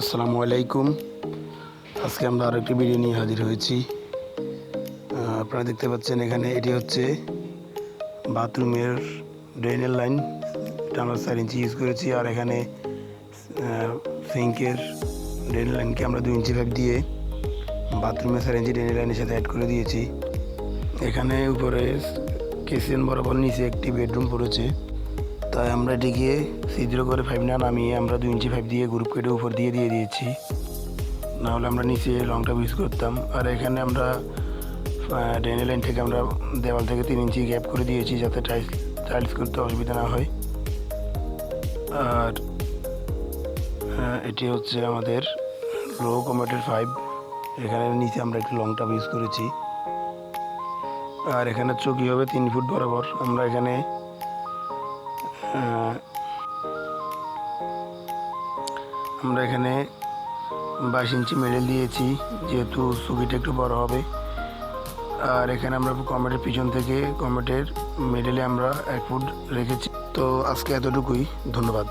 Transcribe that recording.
আসসালামু আলাইকুম। আজকে আমরা আরও একটি ভিডিও নিয়ে হাজির হয়েছি। আপনারা দেখতে পাচ্ছেন এখানে এটি হচ্ছে বাথরুমের ড্রেনের লাইন। এটা আমরা চার ইঞ্চি ইউজ করেছি আর এখানে সিঙ্কের ড্রেন লাইনকে আমরা দুই ইঞ্চি ভাগ দিয়ে বাথরুমের চার ইঞ্চি ড্রেনের লাইনের সাথে অ্যাড করে দিয়েছি। এখানে উপরে কিচেন বরাবর নিচে একটি বেডরুম পড়েছে। তাই আমরা এটিকে ছিদ্র করে ফাইভ না নামিয়ে আমরা দুই ইঞ্চি ফাইভ দিয়ে গ্রুপ কেটে উপর দিয়ে দিয়ে দিয়েছি। নাহলে আমরা নিচে লংটা ইউজ করতাম। আর এখানে আমরা ড্রেনের লাইন থেকে আমরা দেওয়াল থেকে তিন ইঞ্চি গ্যাপ করে দিয়েছি যাতে টাইলস টাইলস করতে অসুবিধা না হয়। আর এটি হচ্ছে আমাদের লো কমেটের ফাইভ এখানে নিচে আমরা একটু লং টাপ ইউজ করেছি। আর এখানে চকি হবে তিন ফুট বরাবর। আমরা এখানে আমরা এখানে বাইশ ইঞ্চি মেডেল দিয়েছি, যেহেতু সুগিটা একটু বড় হবে। আর এখানে আমরা কমেটের পিছন থেকে কমেটের মেডেলে আমরা এক ফুট রেখেছি। তো আজকে এতটুকুই, ধন্যবাদ।